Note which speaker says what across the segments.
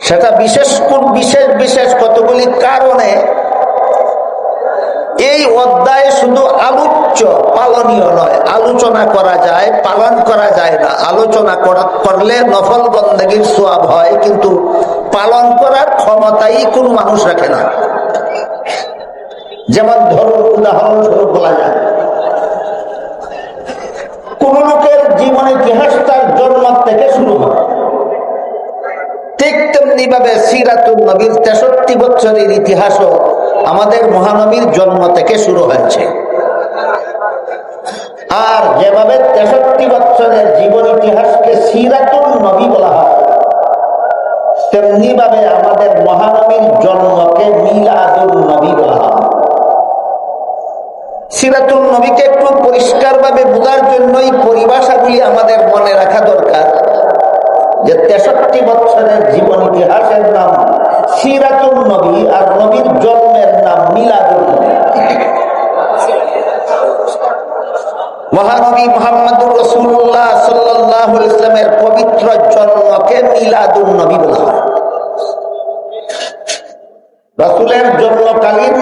Speaker 1: সেটা বিশেষ বিশেষ বিশেষ কতগুলি কারণে এই অধ্যায় শুধু আলোচ্য পালনীয় নয়, আলোচনা করা যায়, পালন করা যায় না। আলোচনা করা- করলে নফল বন্দগীর সোয়াব হয়, কিন্তু পালন করার ক্ষমতাই কোন মানুষ রাখে না। যেমন ধরুন, উদাহরণস্বরূপ বলা যায় কোন লোকের জীবন ইতিহাস তার জন্ম থেকে শুরু হয়। ঠিক তেমনি ভাবে সিরাতুল নবীর তেষট্টি বছরের ইতিহাসও আমাদের মহানবীর জন্ম থেকে শুরু হয়েছে। আর যেভাবে তেষট্টি বছরের জীবন ইতিহাসকে সিরাতুল নবী বলা হয় তেমনি ভাবে আমাদের মহানবীর জন্মকে মিলাদুল নবী বলা হয় সিরাতুল নবীকে একটু পরিষ্কার ভাবে বোঝার জন্যই পরিভাষাগুলি আমাদের মনে রাখা দরকার যে তেষট্টি বছরের জীবন ইতিহাসের নাম সিরাতুল নবী আর নবীর জন্মের নাম মিলাদুল নবী। মহানবী মোহাম্মদুর রসুল্লাহ সাল্লাহ ইসলামের পবিত্র জন্মকে মিলাদুল নবী বলা হয়। রসুলের জন্মকালীন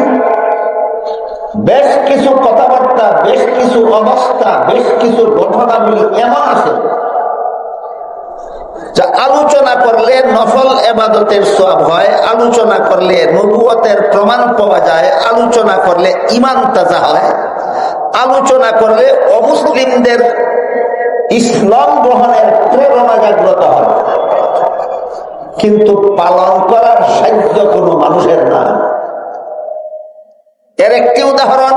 Speaker 1: বেশ কিছু কথাবার্তা, বেশ কিছু অবস্থা, বেশ কিছু ঘটনাগুলি এমন আছে যা আলোচনা করলে নফল এবাদতের সব হয়, আলোচনা করলে নবুয়তের প্রমাণ পাওয়া যায়, আলোচনা করলে ইমান তাজা হয়, আলোচনা করলে অমুসলিমদের ইসলাম গ্রহণের প্রেরণা জাগ্রত হয়। কিন্তু পালন করার সাধ্য কোনো মানুষের না এর একটি উদাহরণ।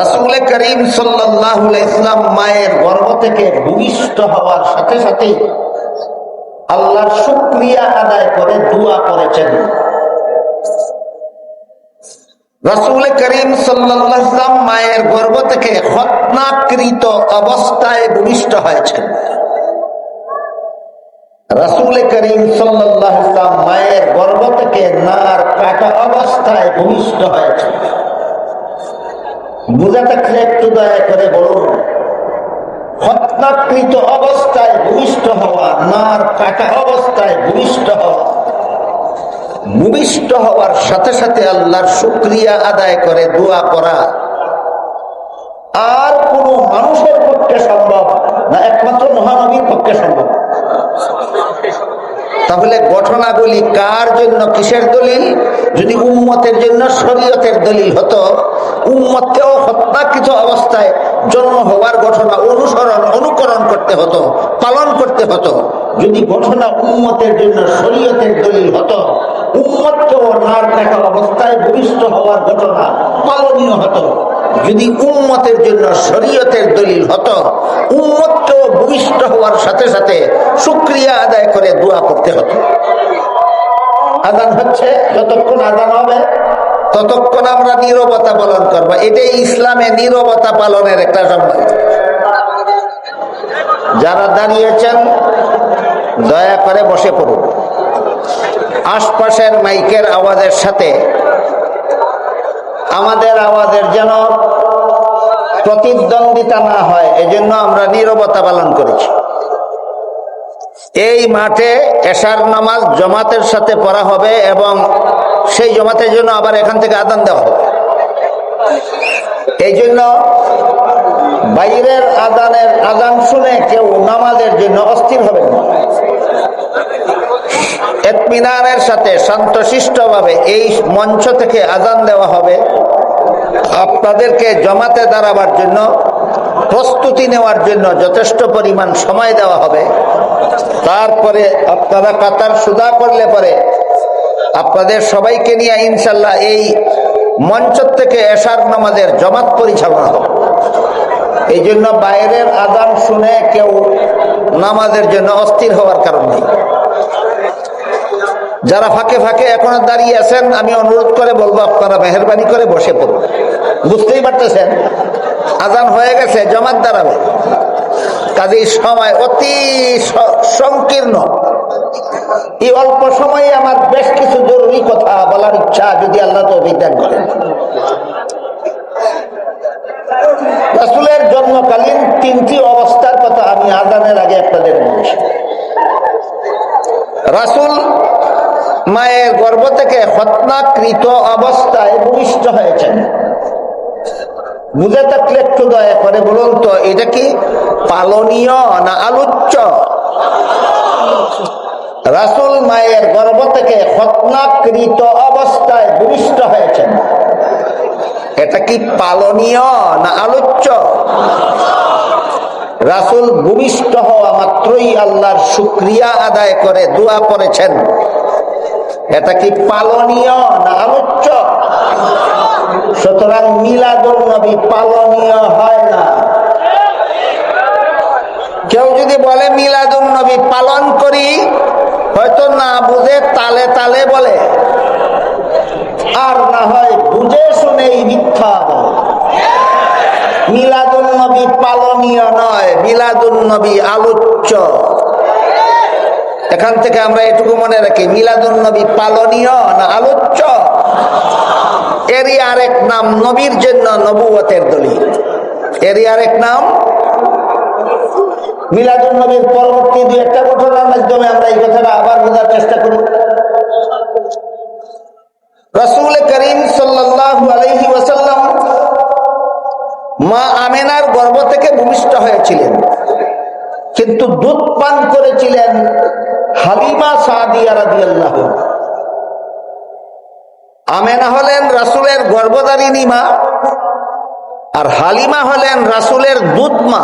Speaker 1: রসুল করিম সাল্লাহ ইসলাম মায়ের গর্ভ থেকে ভূমিষ্ঠ হওয়ার সাথে সাথে আল্লাহর শুক্রিয়া আদায় করে দোয়া করেছেন। রসুল করিম সাল্লাহ ইসলাম মায়ের গর্ভ থেকে হত্যাকৃত অবস্থায় ভূমিষ্ঠ হয়েছেন। রাসুল করিম সাল্লাহ ইসলাম মায়ের গর্ভ থেকে নার কাটা অবস্থায় ভূমিষ্ঠ হয়েছে। বুঝা থাকলে একটু দয়া করে বলুন হত্যাকৃত অবস্থায় ভূমিষ্ঠ হওয়া, নার কাটা অবস্থায় ভূমিষ্ঠ হওয়া, ভূমিষ্ঠ হওয়ার সাথে সাথে আল্লাহর শুক্রিয়া আদায় করে দোয়া করা আর কোন মানুষের পক্ষে সম্ভব না একমাত্র মহানবীর পক্ষে সম্ভব। তাহলে ঘটনাগুলি কার জন্য? কিসের দলিল? যদি উম্মতের জন্য শরীয়তের দলিল হতো, উম্মতকেও হত্যাকৃত অবস্থায় জন্ম হওয়ার ঘটনা অনুসরণ, অনুকরণ করতে হতো, পালন করতে হতো। যদি ঘটনা উম্মতের জন্য শরীয়তের দলিল হতো, উম্মতকেও নার দেখা অবস্থায় ভূমিষ্ঠ হওয়ার ঘটনা পালনীয় হতো। যদি উম্মতের জন্য শরীয়তের দলিল হতো, উম্মতকেও ভূমিষ্ঠ হওয়ার সাথে সাথে শুক্রিয়া আদায় করে দোয়া করতে হতো আদান হচ্ছে, যতক্ষণ আদান হবে, ততক্ষণ আমরা নিরবতা পালন করব। এটাই ইসলামে নিরবতা পালনের একটা সম্মান যারা দাঁড়িয়েছেন, দয়া করে বসে পড়ুন। আশপাশের মাইকের আওয়াজের সাথে আমাদের আওয়াজের যেন প্রতিদ্বন্দ্বিতা না হয়, এজন্য আমরা নিরবতা পালন করেছি। এই মাঠে এশার নামাজ জমাতের সাথে পড়া হবে এবং সেই জমাতের জন্য আবার এখান থেকে আদান দেওয়া হবে। এই জন্য বাইরের আদানের আদান শুনে কেউ নামাজের জন্য অস্থির হবে না। এতমিনারের সাথে শান্তশিষ্ট ভাবে এই মঞ্চ থেকে আদান দেওয়া হবে। আপনাদেরকে জমাতে দাঁড়াবার জন্য, প্রস্তুতি নেওয়ার জন্য যথেষ্ট পরিমাণ সময় দেওয়া হবে। তারপরে আপনারা কাতার সুদা করলে পরে আপনাদের সবাইকে নিয়ে ইনশাল্লাহ এই মঞ্চ থেকে এশার নামাজের জমাত পরিচালনা হবে। এই জন্য বাইরের আদান শুনে কেউ নামাজের জন্য অস্থির হওয়ার কারণ নেই। যারা ফাঁকে ফাঁকে এখনও দাঁড়িয়ে আছেন, আমি অনুরোধ করে বলব, আপনারা মেহরবানি করে বসে পড়ুন। বুঝতেই পারতেছেন? আজান হয়ে গেছে, জমাত দাঁড়াবে। কাজেই সময় অতি সংকীর্ণ। এই অল্প সময়ে আমার বেশ কিছু জরুরি কথা বলার ইচ্ছা, যদি আল্লাহ তো অভিজ্ঞান করেন। রাসুলের জন্মকালীন তিনটি অবস্থার কথা আমি আজানের আগে আপনাদের বলছি। রাসুল মায়ের গর্ভ থেকে হত্যাকৃত অবস্থায় ভূমিষ্ঠ হয়েছেন। বুঝে থাকলে একটু দয়া করে বলুন তো, এটা কি পালনীয় না আলোচ্য? রাসুল মায়ের গর্ভ থেকে হত্যাকৃত অবস্থায় ভূমিষ্ঠ হয়েছেন। এটা কি পালনীয় না আলোচ্য? রাসুল ভূমিষ্ঠ হওয়া মাত্রই আল্লাহর শুক্রিয়া আদায় করে, দোয়া করেছেন। এটা কি পালনীয় না আলোচ্য সুতরাং মিলাদুল নবী পালনীয় হয় না। কেউ যদি বলে মিলাদুল নবী পালন করি, হয়তো না বুঝে তালে তালে বলে। আর না হয় বুঝে বলে। মিলাদুল নবী পালনীয় নয় মিলাদুল নবী আলোচ্য। এখান থেকে আমরা এটুকু মনে রাখি মিলাদুল নবী পালনীয় না আলোচ্য? এরই আরেক নাম নবীর জন্য নবুয়তের দলিল। এরই আরেক নাম মিলাদুল নবীর পরবর্তী দুই একটা ঘটনার মাধ্যমে আমরা এই কথাটা আবার বোঝার চেষ্টা করি। রসুল করিম আলহি ওয়াসাল্লাম মা আমেনার গর্ভ থেকে ভূমিষ্ঠ হয়েছিলেন। কিন্তু দুধ পান করেছিলেন হালিমা সাদিয়া রাজি আল্লাহ আমেনা হলেন রাসুলের গর্ভধারিণী মা আর হালিমা হলেন রাসুলের দুধ মা।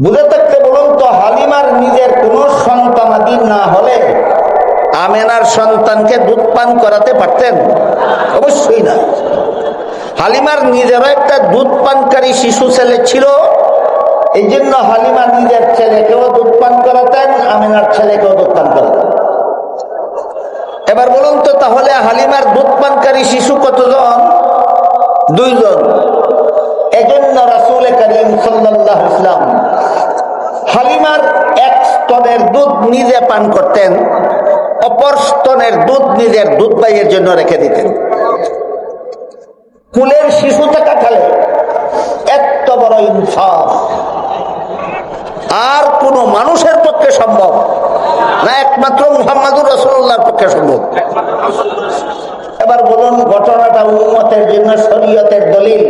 Speaker 1: বুঝে থাকতে বলুন তো, হালিমার নিজের কোন সন্তানাদি না হলে আমেনার সন্তানকে দুধ পান করাতে পারতেন? অবশ্যই না। হালিমার নিজেরও একটা দুধ পানকারী শিশু ছেলে ছিল এই জন্য হালিমা নিজের ছেলেকেও দুধ পান করাতেন, আমিনার ছেলেকেও দুধ পান করাতেন। এবার বলুন তো তাহলে হালিমার দুধ পানকারী শিশু কতজন? দুইজন। এজন্য রাসুল করিম সাল্লাহ ইসলাম হালিমার এক স্তনের দুধ নিজে পান করতেন, অপর স্তনের দুধ নিজের দুধ বাইয়ের জন্য রেখে দিতেন। কুলের শিশু থাকাকালে এত বড় ইনসাফ। আর কোন মানুষের পক্ষে সম্ভব না একমাত্র মুহাম্মাদুর রসুল্লাহর পক্ষে সম্ভব? এবার বলুন, ঘটনাটা উন্মতের জন্য শরীয়তের দলিল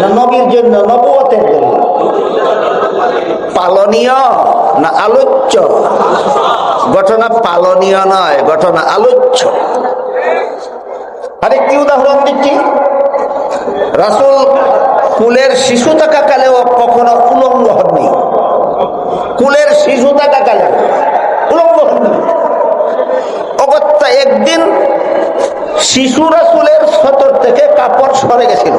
Speaker 1: না নবীর জন্য নবুয়তের দলিল? পালনীয় না আলোচ্য? ঘটনা পালনীয় নয়, ঘটনা আলোচ্য। আরেকটি উদাহরণ দিচ্ছি? রাসুল কুলের শিশু থাকাকালেও কখনো উলঙ্গ হননি। কুলের শিশু থাকাকালে উলঙ্গ অগত্যা একদিন শিশু রাসুলের সতর থেকে কাপড় সরে গেছিল।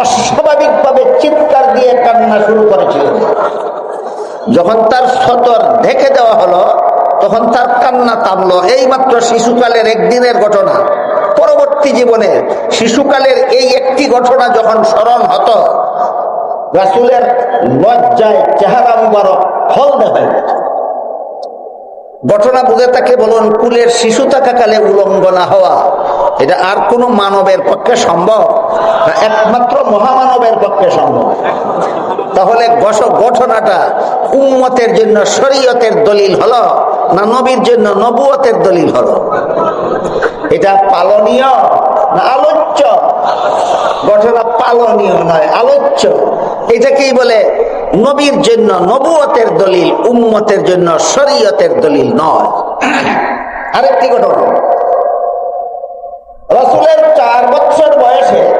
Speaker 1: অস্বাভাবিকভাবে চিৎকার দিয়ে কান্না শুরু করেছিল। যখন তার সতর ঢেকে দেওয়া হলো, তখন তার কান্না থামলো। এই মাত্র শিশুকালের একদিনের ঘটনা। পরবর্তী জীবনে শিশুকালের এই একটি ঘটনা যখন স্মরণ হতো রাসুলের লজ্জায় চেহারা মুবারক ফল দেখায় ঘটনা বুঝে তাকে বলুন, কুলের শিশু থাকাকালে উলঙ্গ না হওয়া, এটা আর কোন মানবের পক্ষে সম্ভব? একমাত্র মহামানবের পক্ষে সম্ভব। তাহলে ঘটনাটা উম্মতের জন্য শরীয়তের দলিল হলো, না নবীর জন্য নবুয়তের দলিল হলো? এটা পালনীয় না আলোচ্য? ঘটনা পালনীয় নয়, আলোচ্য। এটাকেই বলে নবীর জন্য নবুয়তের দলিল, উম্মতের জন্য শরীয়তের দলিল নয়। আরেকটি ঘটনা। রসুলের চার বছর বয়সে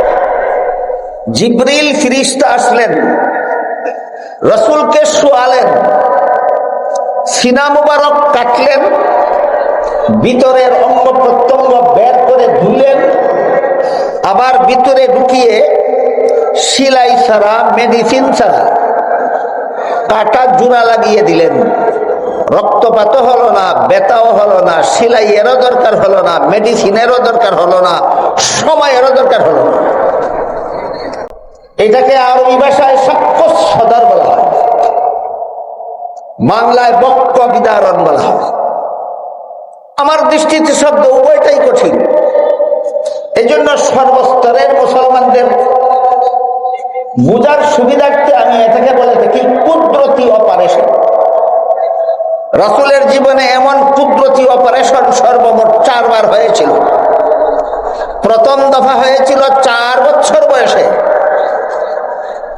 Speaker 1: জিব্রিল ফিরিস্তা আসলেন। রসুলকে শোয়ালেন। সিনা মুবারক কাটলেন। ভিতরের অঙ্গ প্রত্যঙ্গ বের করে ধুলেন। আবার ভিতরে ঢুকিয়ে সিলাই ছাড়া মেডিসিন ছাড়া। কাটা জোড়া লাগিয়ে দিলেন। রক্তপাতও হলো না বেতাও হলো না, সিলাইয়েরও দরকার হলো না মেডিসিনেরও দরকার হলো না সময়েরও দরকার হলো না। এটাকে আরবি ভাষায় সাক্ষ্য সদর বলা হয়। বাংলায় বক্ক বিদারণ বলা হয়। আমার দৃষ্টিতে শব্দ উভয়টাই কঠিন। এই জন্য সর্বস্তরের মুসলমানদের বুঝার সুবিধার্থে আমি এটাকে বলে থাকি কুদরতি অপারেশন রসুলের জীবনে এমন কুদরতি অপারেশন সর্বমোট চারবার হয়েছিল। প্রথম দফা হয়েছিল চার বছর বয়সে।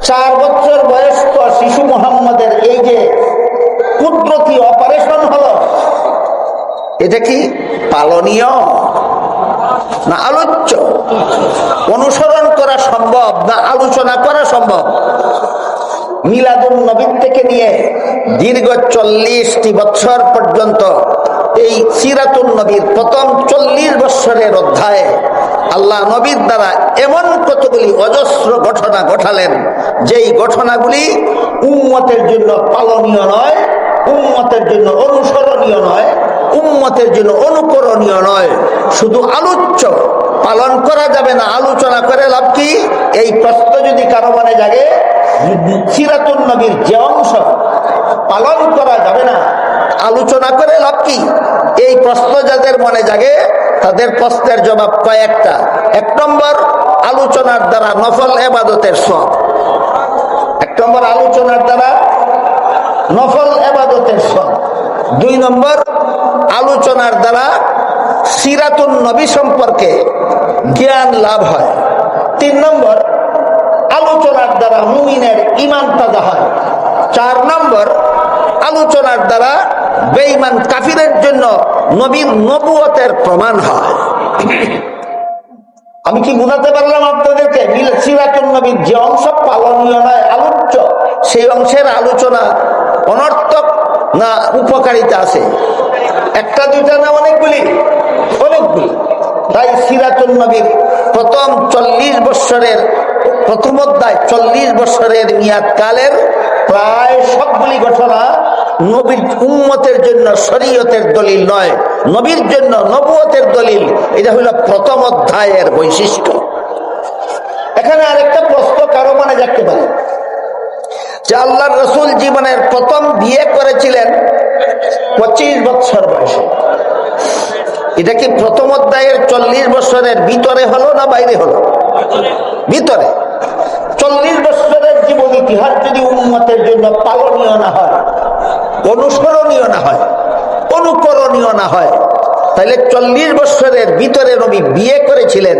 Speaker 1: চার বছর বয়স্ক শিশু মোহাম্মদের, এই যে কুদরতি অপারেশন হলো, এটা কি পালনীয়? না আলোচ্য। অনুসরণ করা সম্ভব, না আলোচনা করা সম্ভব। মিলাদুল নবীর থেকে নিয়ে দীর্ঘ চল্লিশটি বছর পর্যন্ত এই সিরাতুল নবীর প্রথম চল্লিশ বৎসরের অধ্যায়ে আল্লাহ নবীর দ্বারা এমন কতগুলি অজস্র ঘটনা ঘটালেন, যেই ঘটনাগুলি উম্মতের জন্য পালনীয় নয়, উম্মতের জন্য অনুসরণীয় নয় উম্মতের জন্য অনুকরণীয় নয়। শুধু আলোচ্য পালন করা যাবে না, আলোচনা করে লাভ কি? এই প্রশ্ন যদি কারও মনে জাগে সিরাতুল নবীর যে অংশ পালন করা যাবে না, আলোচনা করে লাভ কি? এই প্রশ্ন যাদের মনে জাগে, তাদের প্রশ্নের জবাব কয়েকটা। এক নম্বর, আলোচনার দ্বারা নফল এবাদতের সব এক নম্বর, আলোচনার দ্বারা নফল এবাদতের সব দুই নম্বর আলোচনার দ্বারা সিরাতুন নবী সম্পর্কে জ্ঞান লাভ হয়। তিন নম্বর, আলোচনার দ্বারা মুমিনের ইমান তাজা হয়। চার নম্বর, আলোচনার দ্বারা বেঈমান কাফিরের জন্য নবীর নবুয়তের প্রমাণ হয়। আমি কি বোঝাতে পারলাম আপনাদেরকে? সিরাতুল নবীর যে অংশ পালনীয় নয়, আলোচ্য, সেই অংশের আলোচনা অনর্থক না উপকারিতা আছে? একটা, দুইটা না অনেকগুলি? অনেকগুলি। তাই সিরাতুল নবীর প্রথম চল্লিশ বৎসরের, প্রথম অধ্যায় চল্লিশ বৎসরের মেয়াদ কালের প্রায় সবগুলি ঘটনা নবীর উম্মতের জন্য শরীয়তের দলিল নয়, নবীর জন্য নবুয়তের দলিল। এটা হলো প্রথম অধ্যায়ের বৈশিষ্ট্য। এখানে আরেকটা প্রশ্ন কারও মানে দেখতে পারে। যে আল্লাহ রসুল জীবনের প্রথম বিয়ে করেছিলেন পঁচিশ বছর বয়সে। এটা কি প্রথম অধ্যায়ের চল্লিশ বছরের ভিতরে হলো না বাইরে হলো? ভিতরে। চল্লিশ বছরের জীবন ইতিহাস যদি উন্মতের জন্য পালনীয় না হয়, অনুসরণীয় না হয়, অনুকরণীয় না হয়, তাহলে চল্লিশ বছরের ভিতরে নবী বিয়ে করেছিলেন।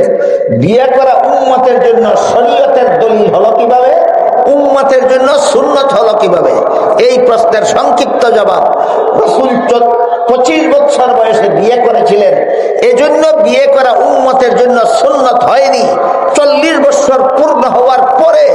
Speaker 1: বিয়ে করা উন্মতের জন্য শরীয়তের দলিল হলো কীভাবে? উম্মতের জন্য সুন্নত হলো কীভাবে? এই প্রশ্নের সংক্ষিপ্ত জবাব। রসুল পঁচিশ বছর বয়সে বিয়ে করেছিলেন। এজন্য বিয়ে করা উম্মতের জন্য সুন্নত হয়নি। চল্লিশ বছর পূর্ণ হওয়ার পরে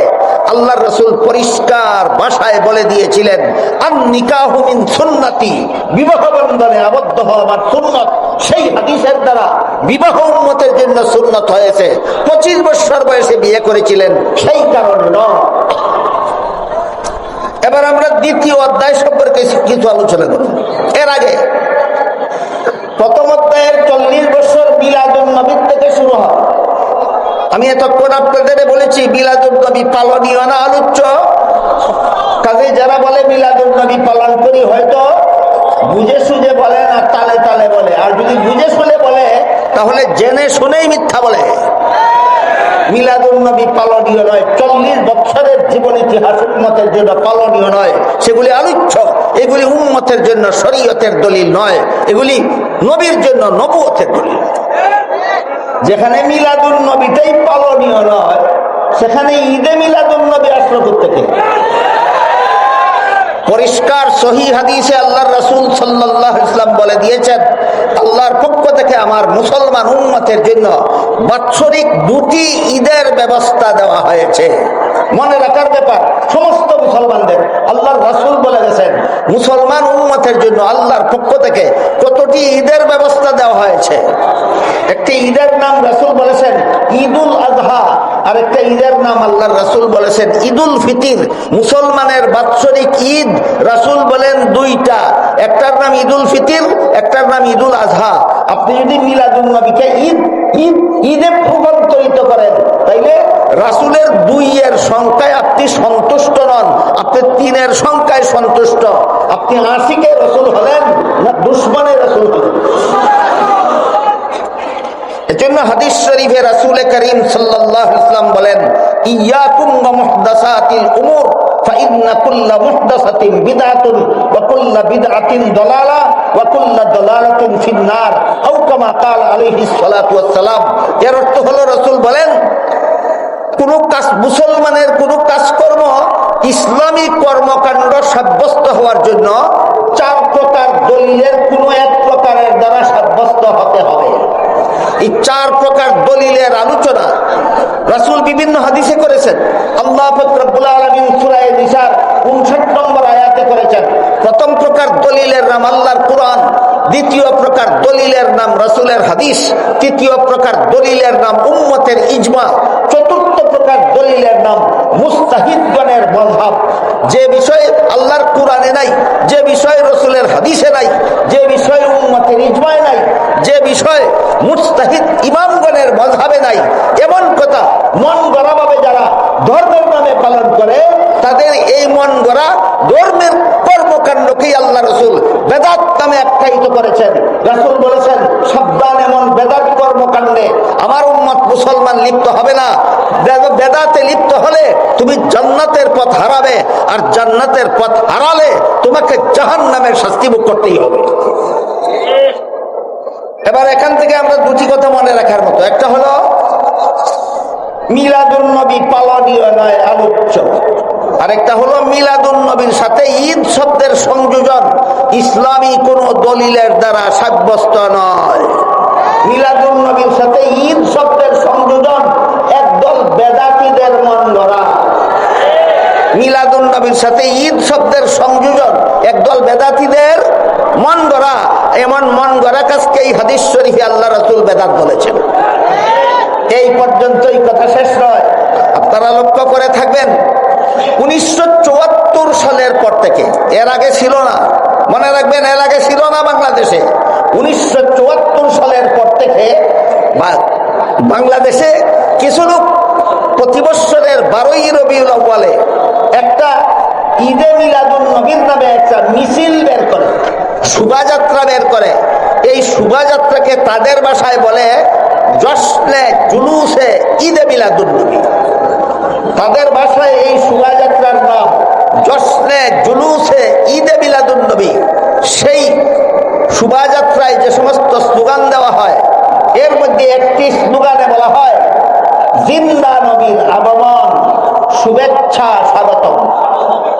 Speaker 1: আল্লাহ রসুল পরিষ্কার ভাষায় বলে দিয়েছিলেন আম নিকাহুমিন সুন্নাতি। বিবাহ বন্ধনে আবদ্ধ হওয়া আমার সুন্নত। সেই হাদিসের দ্বারা বিবাহ উন্মতের জন্য সুন্নত হয়েছে। পঁচিশ বছর বয়সে বিয়ে করেছিলেন, সেই কারণে নয়। দ্বিতীয় অধ্যায় সম্পর্কে কিছু আলোচনা করব। এর আগে প্রথম অধ্যায়ের চল্লিশ বছর বিলাদুল নবীর থেকে শুরু হয়। আমি এতক্ষণ আপনাদের বলেছি বিলাদুল নবী পালনীয় না আলোচ্য? কাজে যারা বলে বিলাদুল নবী পালন করি হয়তো বুঝে সুঝে বলে না, তালে তালে বলে। আর যদি বুঝে শুনে বলে, তাহলে জেনে শুনেই মিথ্যা বলে। মিলাদুল নবী পালনীয় নয়, চল্লিশ বছরের জীবন ইতিহাস উন্মতের জন্য পালনীয় নয়। সেগুলি আলোচ্য এগুলি উন্মতের জন্য শরীয়তের দলিল নয়। এগুলি নবীর জন্য নবুয়তের দলিল। যেখানে মিলাদুল নবীটাই পালনীয় নয়, সেখানে ঈদে মিলাদুল নবী আসলো থেকে পরিষ্কার সহি হাদিসে আল্লাহর রসুল সাল্লাহ ইসলাম বলে দিয়েছেন আল্লাহর পক্ষ থেকে আমার মুসলমান উন্মতের জন্য বাৎসরিক দুটি ঈদের ব্যবস্থা দেওয়া হয়েছে। মনে রাখার ব্যাপার। সমস্ত মুসলমানদের, আল্লাহর রাসুল বলে গেছেন, মুসলমান উন্মতের জন্য আল্লাহর পক্ষ থেকে কতটি ঈদের ব্যবস্থা দেওয়া হয়েছে। একটি ঈদের নাম রাসুল বলেছেন ঈদুল আজহা আর একটা ঈদের নাম আল্লাহর রাসুল বলেছেন ঈদুল ফিতির। মুসলমানের বাৎসরিক ঈদ রাসুল বলেন দুইটা, একটার নাম ঈদুল ফিতির, একটার নাম ঈদুল আজহা আপনি যদি মিলাদুল নবীকে ঈদ ঈদ ঈদে রূপান্তরিত করেন তাইলে রাসুলের দুই এর সংখ্যায় আপনি সন্তুষ্ট নন আপনি তিনের সংখ্যায় সন্তুষ্ট আপনি আশিকে রসুল হলেন না দুশ্মনের রসুল হলেন এজন্য বিভিন্ন হাদিস শরীফে রাসূল করিম সাল্লাল্লাহু আলাইহি ইসলাম বলেন ইয়াকুম ওয়া মুহদাসাতিল উমুর فإن كل محدثة بدعة وكل بدعة ضلالة وكل ضلالة في النار أو كما قال عليه الصلاة والسلام এর অর্থ হলো রাসূল বলেন কোন কাজ মুসলমানের কোন কাজকর্ম ইসলামী কর্মকাণ্ড সাব্যস্ত হওয়ার জন্য চার প্রকার দলিলের কোন এক প্রকারের দ্বারা সাব্যস্ত হতে হবে এই চার প্রকার দলিলের আলোচনা রাসূল বিভিন্ন হাদিসে করেছেন। আল্লাহ ফকরবুল আলমিন সুরায় নিসার উনষাট নম্বর আয়াতে করেছেন, প্রথম প্রকার দলিলের নাম আল্লাহর কোরআন, দ্বিতীয় প্রকার দলিলের নাম রাসূলের হাদিস, তৃতীয় প্রকার দলিলের নাম উম্মতের ইজমা, চতুর্থ প্রকার দলিলের নাম মুস্তাহিদগণের মজহাব যে বিষয়ে আল্লাহর কোরআনে নাই, যে বিষয়ে রসুলের হাদিসে নাই, যে বিষয়ে উম্মতের ইজমায় নাই যে বিষয়ে মুস্তাহিদ ইমামগণের মজহাবে নাই, এমন কথা মন গড়াভাবে যারা ধর্মের নামে পালন করে, তাদের এই মন গড়া ধর্মের কর্মকাণ্ডকেই আল্লাহ রসুল বেদাত নামে আখ্যায়িত করেছেন। রাসুল বলেছেন, সাবধান এমন বেদাত কর্মকাণ্ডে আমার উম্মত মুসলমান লিপ্ত হবে না। বেদ- বেদাতে লিপ্ত হলে তুমি জান্নাতের পথ হারাবে, আর জান্নাতের পথ হারালে তোমাকে জাহান নামের শাস্তি ভোগ করতেই হবে। এবার এখান থেকে আমরা দুটি কথা মনে রাখার মতো। একটা হলো, মিলাদুন নবী পালনীয় নয়, আলোচ্য। আরেকটা হলো, মিলাদুন নবীর সাথে ঈদ শব্দের সংযোজন ইসলামী কোন দলিলের দ্বারা সাব্যস্ত নয়। মিলাদুন নবীর সাথে ঈদ শব্দের সংযোজন একদল বেদাতিদের মন ধরা মিলাদুন নবীর সাথে ঈদ শব্দের সংযোজন একদল বেদাতিদের মন গড়া। এমন মন গড়া কাজকে এই হাদিস শরীফে আল্লাহ রসুল বেদাত বলেছেন? এই পর্যন্তই কথা শেষ নয়। আপনারা লক্ষ্য করে থাকবেন, উনিশশো চুয়াত্তর সালের পর থেকে, এর আগে ছিল না, মনে রাখবেন এর আগে ছিল না বাংলাদেশে, উনিশশো চুয়াত্তর সালের পর থেকে বাংলাদেশে কিছু লোক প্রতি বৎসরের বারোই আউ্বালে একটা ঈদে মিলাদুল নবীর নামে একটা মিছিল বের করে। শোভাযাত্রা বের করে। এই শোভাযাত্রাকে তাদের বাসায় বলে, জশ্নে জুলুসে ঈদে মিলাদুল নবী তাদের ভাষায় এই শোভাযাত্রার নাম, জশ্নে জুলুসে ঈদে মিলাদুল নবী সেই শোভাযাত্রায় যে সমস্ত স্লোগান দেওয়া হয়, এর মধ্যে একটি স্লোগানে বলা হয়, জিন্দা নবীর আগমন, শুভেচ্ছা স্বাগতম।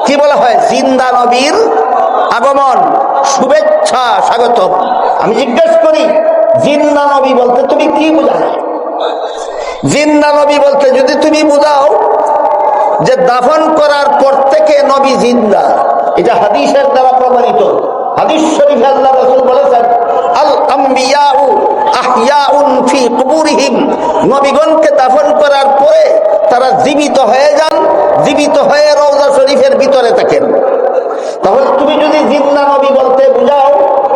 Speaker 1: কি বলা হয়? জিন্দা নবীর আগমন, শুভেচ্ছা স্বাগত আমি জিজ্ঞেস করি, জিন্দা নবী বলতে তুমি কি বোঝাও জিন্দা নবী বলতে যদি তুমি বোঝাও যে দাফন করার পর থেকে নবী জিন্দা, এটা হাদিসের দ্বারা প্রমাণিত। হাদিস শরীফে আল্লাহ রাসূল বলেছেন, আল ফি দাফন করার পরে তারা জীবিত হয়ে যান, জীবিত হয়ে রওজা শরীফের ভিতরে থাকেন। তাহলে তুমি যদি জিন্দা নবী বলতে বুঝাও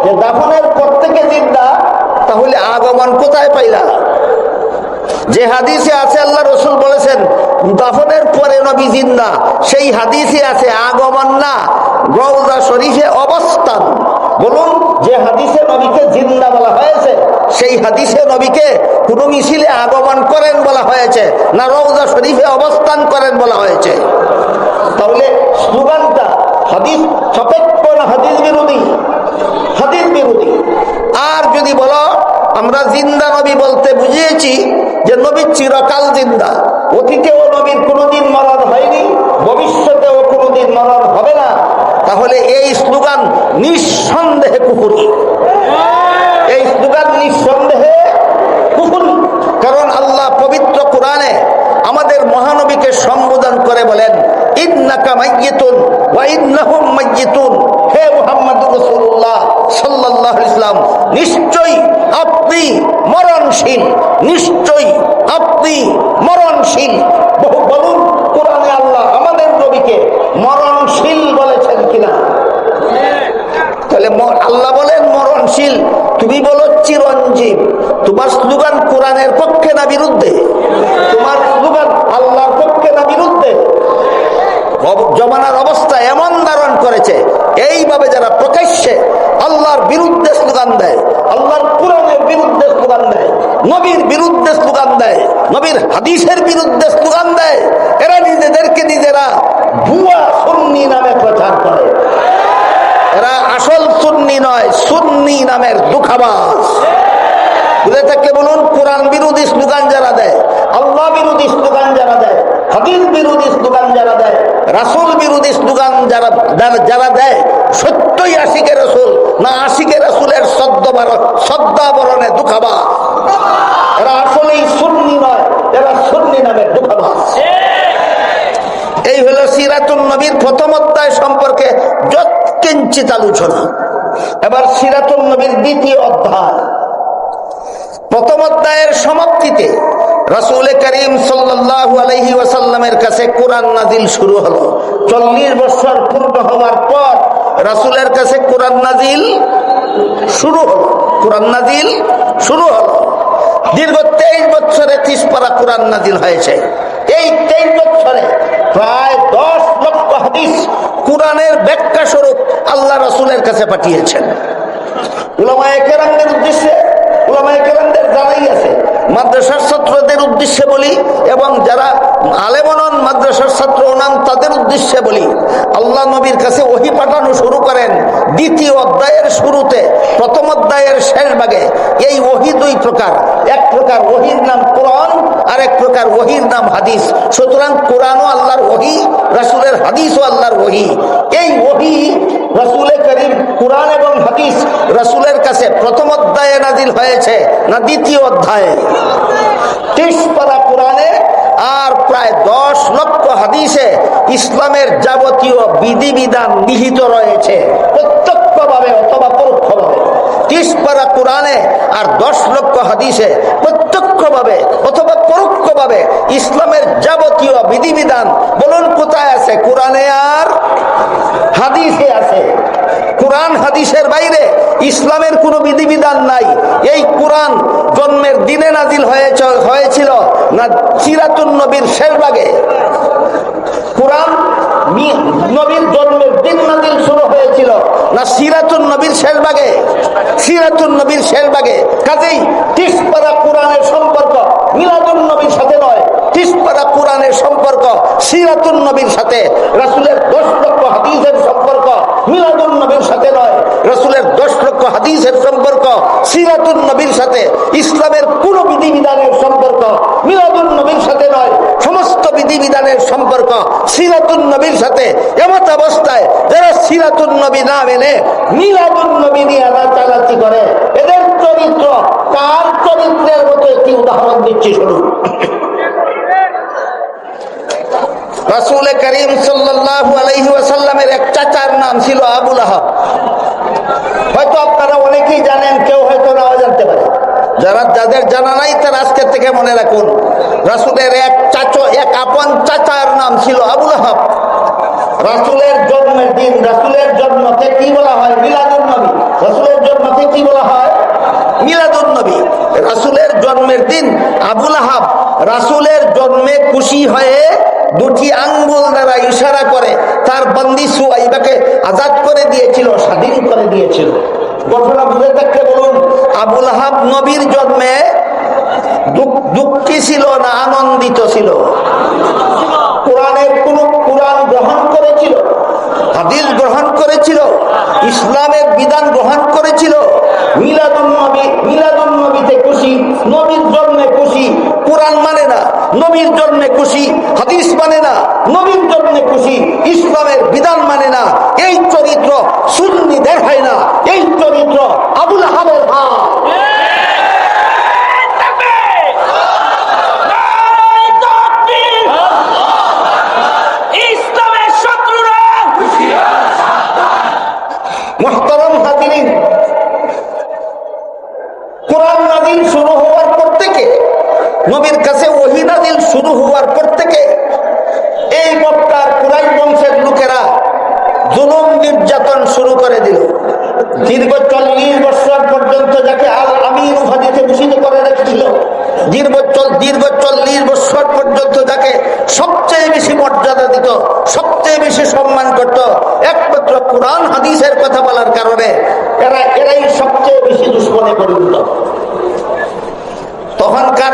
Speaker 1: যে দাফনের পর থেকে জিন্দা, তাহলে আগমন কোথায় পাইলা? যে হাদিসে আছে আল্লাহ রসুল বলেছেন, দাফনের পরে নবী জিন্দা, সেই হাদিসে আছে আগমন না রওজা শরীফে অবস্থান। বলুন, যে হাদিসে নবীকে জিন্দা বলা হয়েছে, সেই হাদিসে নবীকে কোন মিছিলে আগমন করেন বলা হয়েছে, না রওজা শরীফে অবস্থান করেন বলা হয়েছে। তাহলে স্লোগানটা হাদিস, সাপেক্ষ না হাদিস বিরোধী? হাদিস বিরোধী। আর যদি বলো, আমরা জিন্দা নবী বলতে বুঝিয়েছি যে নবী চিরকাল জিন্দা। অতীতেও নবীর কোনোদিন মরণ হয়নি, ভবিষ্যতেও কোনোদিন মরণ হবে না। তাহলে এই স্লোগান নিঃসন্দেহে কুকুরি। এই স্লোগান নিঃসন্দেহে কুকুরি। কারণ আল্লাহ পবিত্র কোরআনে আমাদের মহানবীকে সম্বোধন করে বলেন, ইন্নাকা মাইয়িতুন মরণশীল, নিশ্চয়ই আল্লাহ আমাদের নবীকে মরণশীল বলেছেন কিনা? তাহলে আল্লাহ বলেন মরণশীল। তুমি বলো চিরঞ্জীব। তোমার স্লোগান কোরআনের পক্ষে না বিরুদ্ধে তোমার স্লোগান আল্লাহর পক্ষে না বিরুদ্ধে অব- জমানার অবস্থা এমন ধারণ করেছে এইভাবে যারা প্রকাশ্যে আল্লাহর বিরুদ্ধে স্লোগান দেয় আল্লাহর কোরআনের বিরুদ্ধে স্লোগান দেয় নবীর বিরুদ্ধে স্লোগান দেয়, নবীর হাদিসের বিরুদ্ধে স্লোগান দেয়। এরা নিজেদেরকে নিজেরা ভুয়া সুন্নি নামে প্রচার করে। এরা আসল সুন্নি নয়, সুন্নি নামের দুঃখাবাস বুঝে থাকলে বলুন, কোরআন বিরোধী স্লোগান যারা দেয়, আল্লাহ বিরোধী স্লোগান যারা দেয়, হাদিস বিরোধী স্লোগান যারা দেয়, রাসুল বিরোধী স্লোগান যারা যারা- দেয়, সত্যই আশিকে রসুল। না আশিকে রসুলের শব্দাবরণে দুঃখাবা। এরা আসলেই সুন্নি নয়, এরা সুন্নি নামের দুঃখাবাস এই হলো সিরাতুল নবীর প্রথম অধ্যায় সম্পর্কে যত কিঞ্চিত আলোচনা। এবার সিরাতুল নবীর দ্বিতীয় অধ্যায়। প্রথম অধ্যায়ের সমাপ্তিতে রসুল করিম সাল্লাহ কাছে কোরআন নাজিল শুরু হলো। চল্লিশ বছর পূর্ণ হওয়ার পর রসুলের কাছে কোরআন নাজিল শুরু হলো। কোরআন নাজিল শুরু হলো। দীর্ঘ তেইশ বছরে ত্রিশ কোরআন নাজিল হয়েছে। এই তেইশ বছরে প্রায় দশ লক্ষ হাদিস কোরআনের ব্যাখ্যা স্বরূপ আল্লাহ রসুলের কাছে পাঠিয়েছেন। উলামায়ে কেরামদের উদ্দেশ্যে, উলামায়ে কেরামদের জানাই আছে মাদ্রাসার ছাত্রদের উদ্দেশ্যে বলি এবং যারা আলেমনন মাদ্রাসার ছাত্র নাম তাদের উদ্দেশ্যে বলি, আল্লাহ নবীর কাছে ওহি পাঠানো শুরু করেন দ্বিতীয় অধ্যায়ের শুরুতে, প্রথম অধ্যায়ের শেষ ভাগে। এই ওহি দুই প্রকার, এক প্রকার ওহির নাম কোরআন আর এক প্রকার ওহির নাম হাদিস। সুতরাং কোরআনও আল্লাহর ওহি, রাসুলের হাদিসও আল্লাহর ওহি। এই ওহি রসুলের করিম কোরআন এবং হাদিস রসুলের কাছে প্রথম অধ্যায়ে নাজিল হয়েছে, না দ্বিতীয় অধ্যায়ে? ত্রিশ পারা আর প্রায় দশ লক্ষ হাদিসে ইসলামের যাবতীয় বিধিবিধান নিহিত রয়েছে। প্রত্যক্ষভাবে অথবা পরোক্ষভাবে। ত্রিশ পারা কোরআনে আর দশ লক্ষ হাদিসে প্রত্যক্ষভাবে অথবা পরোক্ষভাবে ইসলামের যাবতীয় বিধিবিধান বলুন কোথায় আছে? কোরআনে আর হাদিসে আছে। কোরআন হাদিসের বাইরে ইসলামের কোনো বিধিবিধান নাই। এই কোরআন জন্মের দিনে নাজিল হয়েছে হয়েছিল না সিরাতুন নবীর শেষ ভাগে। কোরআন নবীর জন্মের দিন নাজিল শুরু হয়েছিল না সিরাতুন নবীর শেষ ভাগে। সিরাতুন নবীর শেষ ভাগে। কাজেই তিসপাড়া কোরআনের সম্পর্ক মিলাদুন নবীর সাথে নয়। তিসপাড়া কোরআনের সম্পর্ক, সিরাতুন নবীর সাথে। রাসুলের দশ লক্ষ হাদিসের সম্পর্ক, মিলাদুন নবীর সাথে নয়। রাসুলের দশ লক্ষ হাদিসের সম্পর্ক, সিরাতুন নবীর সাথে। ইসলামের কোন বিধিবিধানের সম্পর্ক, মিলাদুন নবীর সাথে নয়। সমস্ত বিধিবিধানের সম্পর্ক, সিরাতুন নবীর সাথে। এমত অবস্থায় যারা সিরাতুন নবী না মেনে মিলাদুন নবী নিয়ে চালাচি করে? এদের চরিত্র, কার চরিত্রের মতো একটি উদাহরণ দিচ্ছি, শুনুন। রাসুল করিম আলাইহি ওয়াসাল্লামের এক চাচার নাম ছিল আবুল আহাব। হয়তো আপনারা অনেকেই জানেন, কেউ হয়তো নাও জানতে পারে। যারা, যাদের জানা নাই, তারা আজকের থেকে মনে রাখুন, রাসুলের এক চাচো, এক আপন চাচার নাম ছিল আবুল আহাব। রাসুলের জন্মের দিন, রাসুলের জন্মকে কি বলা হয়? মিলাদুল নবী। রাসুলের জন্মকে কি বলা হয়? মিলাদুল নবী। রাসুলের জন্মের দিন আবুল আহাব। রাসুলের জন্মে খুশি হয়ে দুটি আঙ্গুল দ্বারা ইশারা করে, তার বন্দি সুয়াইবাকে আজাদ করে দিয়েছিল, স্বাধীন করে দিয়েছিল। ঘটনা বুঝে থাকতে বলুন, আবুল আহাব নবীর জন্মে দুঃখী ছিল না আনন্দিত ছিল। কোরআনের কোন কোরআন গ্রহণ করেছিল, হাদিস গ্রহণ করেছিল, ইসলামের বিধান গ্রহণ করেছিল। মিলাদুন নবী, মিলাদুন নবীতে খুশি, নবীর জন্মে খুশি, কোরআন মানে না। নবীর জন্মে খুশি, হাদিস মানে না, নবীর জন্মে খুশি, ইসলামের বিধান মানে না, এই চরিত্র সুন্নি দেখায় না, এই চরিত্র আবুল হাবের ভাব
Speaker 2: ইসলামের শত্রুরা
Speaker 1: মোহতারাম হাজিরিন কোরআন নাজিল শুরু হওয়ার পর থেকে নবীর কাছে ওহি নাজিল শুরু হওয়ার পর থেকে এই মক্কার কুরাই বংশের লোকেরা জুলুম নির্যাতন শুরু করে দিল দীর্ঘ চল্লিশ বছর পর্যন্ত যাকে আল আমির উপাধিতে ভূষিত করে রেখেছিল দীর্ঘ চল- দীর্ঘ চল্লিশ বছর পর্যন্ত যাকে সবচেয়ে বেশি মর্যাদা দিত সবচেয়ে বেশি সম্মান করত। একমাত্র কোরআন, হাদিসের কথা বলার কারণে এরা এরাই সবচেয়ে বেশি দুশ্মনে পরিণত। তখনকার